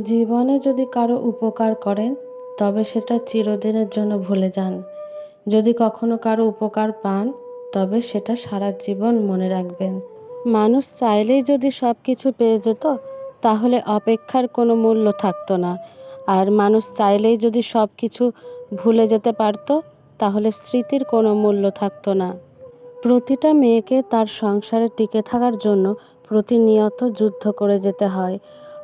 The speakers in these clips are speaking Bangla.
জীবনে যদি কারও উপকার করেন, তবে সেটা চিরদিনের জন্য ভুলে যান। যদি কখনো কারও উপকার পান, তবে সেটা সারা জীবন মনে রাখবেন। মানুষ চাইলেই যদি সব কিছু পেয়ে যেত, তাহলে অপেক্ষার কোনো মূল্য থাকতো না। আর মানুষ চাইলেই যদি সব কিছু ভুলে যেতে পারতো, তাহলে স্মৃতির কোনো মূল্য থাকতো না। প্রতিটা মেয়েকে তার সংসারে টিকে থাকার জন্য প্রতিনিয়ত যুদ্ধ করে যেতে হয়।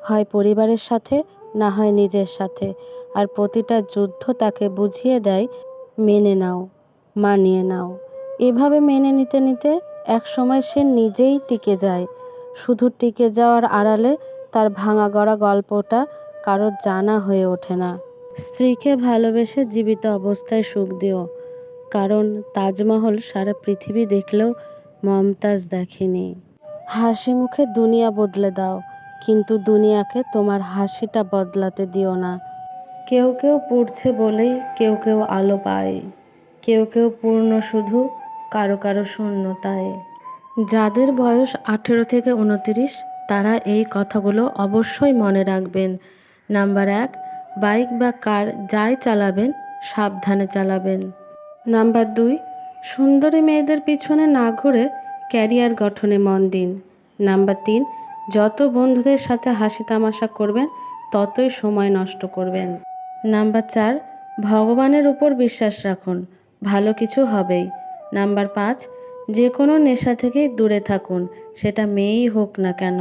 হয় পরিবারের সাথে, না হয় নিজের সাথে। আর প্রতিটা যুদ্ধ তাকে বুঝিয়ে দেয়, মেনে নাও, মানিয়ে নাও। এভাবে মেনে নিতে নিতে এক সময় সে নিজেই টিকে যায়। শুধু টিকে যাওয়ার আড়ালে তার ভাঙা গড়া গল্পটা কারোর জানা হয়ে ওঠে না। স্ত্রীকে ভালোবেসে জীবিত অবস্থায় সুখ দিও, কারণ তাজমহল সারা পৃথিবী দেখলেও মমতাজ দেখেনি। হাসি মুখে দুনিয়া বদলে দাও কিন্তু দুনিয়াকে তোমার হাসিটা বদলাতে দিও না। কেউ কেউ পড়ছে বলেই কেউ কেউ আলো পায়। কেউ কেউ পূর্ণ শুধু কারও কারও শূন্যতায়। যাদের বয়স আঠেরো থেকে উনতিরিশ, তারা এই কথাগুলো অবশ্যই মনে রাখবেন। নাম্বার এক, বাইক বা কার যাই চালাবেন, সাবধানে চালাবেন। নাম্বার দুই, সুন্দরী মেয়েদের পিছনে না ঘুরে ক্যারিয়ার গঠনে মন দিন। নাম্বার তিন যত বন্ধুদের সাথে হাসি তামাশা করবেন, ততই সময় নষ্ট করবেন। নাম্বার চার, ভগবানের উপর বিশ্বাস রাখুন। ভালো কিছু হবেই। নাম্বার পাঁচ যে কোনো নেশা থেকেই দূরে থাকুন, সেটা মেয়েই হোক না কেন।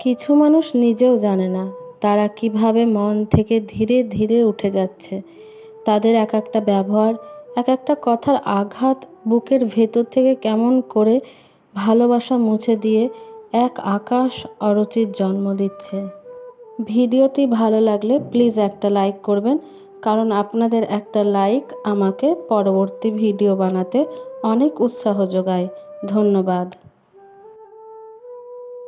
কিছু মানুষ নিজেও জানে না, তারা কীভাবে মন থেকে ধীরে ধীরে উঠে যাচ্ছে। তাদের এক একটা ব্যবহার, এক একটা কথার আঘাত বুকের ভেতর থেকে কেমন করে ভালোবাসা মুছে দিয়ে এক আকাশ অরুচির জন্ম দিচ্ছে। ভিডিওটি ভালো লাগলে প্লিজ একটা লাইক করবেন, কারণ আপনাদের একটা লাইক আমাকে পরবর্তী ভিডিও বানাতে অনেক উৎসাহ যোগায়। ধন্যবাদ।